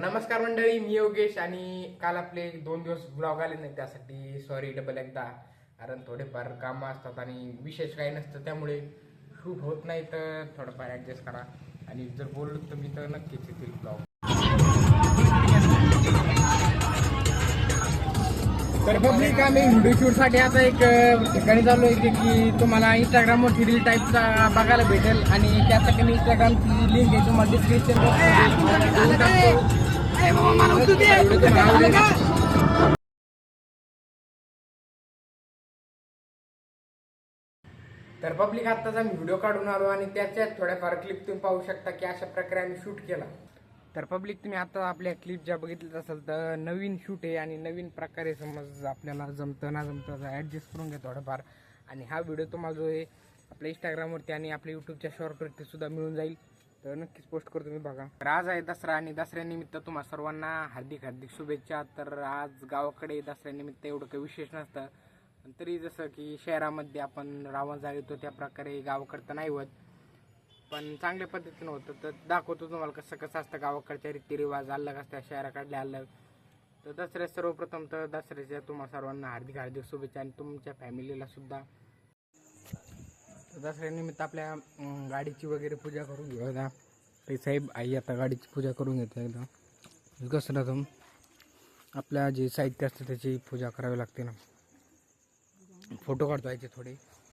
नमस्कार मंडळी मी योगेश आणि काल आपले दोन दिवस ब्लॉग आले नाही त्यासाठी सॉरी डबल एकदा. कारण थोडेफार कामं असतात आणि विशेष काही नसतं त्यामुळे शूट होत नाही तर थोडंफार ॲडजस्ट करा. आणि जर बोललो तर मी तर नक्कीच येतील ब्लॉग तर पब्लिक आम्ही व्हिडिओ शूटसाठी आता एक ठिकाणी चालू आहे की तुम्हाला इंस्टाग्रामवरती रील टाईपचा बघायला भेटेल. आणि त्यासाठी मी इंस्टाग्रामची लिंक आहे तुम्हाला डिस्क्रिप्शन तर पब्लिक आत्ताच आम्ही व्हिडिओ काढून आलो आणि त्याच्यात थोड्याफार क्लिप तुम्ही पाहू शकता की अशा प्रकारे आम्ही शूट केला. तर पब्लिक तुम्ही आता आपल्या क्लिप ज्या बघितल्या असेल तर नवीन शूट आहे आणि नवीन प्रकारे समज आपल्याला जमतं ना जमतं ॲडजस्ट करून घ्या थोडंफार. आणि हा व्हिडिओ तुम्हाला जो आहे आपल्या इंस्टाग्रामवरती आणि आपल्या यूट्यूबच्या शॉर्टवरती सुद्धा मिळून जाईल. तर नक्कीच पोस्ट करतो तुम्ही बघा. तर आज आहे दसरा आणि दसऱ्यानिमित्त तुम्हा सर्वांना हार्दिक हार्दिक शुभेच्छा. तर आज गावाकडे दसऱ्यानिमित्त एवढं काही विशेष नसतं. पण तरी जसं की शहरामध्ये आपण रावण जाळीतो त्या प्रकारे गावाकडं तर नाही होत. पण चांगल्या पद्धतीनं होतं. तर दाखवतो तुम्हाला कसं कसं असतं गावाकडच्या रीतिरिवाज अलग असतात शहराकडले अलग तर दसऱ्यात सर्वप्रथम तर दसऱ्याच्या तुम्हाला सर्वांना हार्दिक हार्दिक शुभेच्छा आणि तुमच्या फॅमिलीला सुद्धा. तर दसऱ्यानिमित्त आपल्या गाडीची वगैरे पूजा करून घेऊ. आता ते साहेब आई आता गाडीची पूजा करून घेते एकदा. कसं ना तुम आपल्या जे साहित्य असतं त्याची पूजा करावी लागते ना. फोटो काढतो याचे थोडे.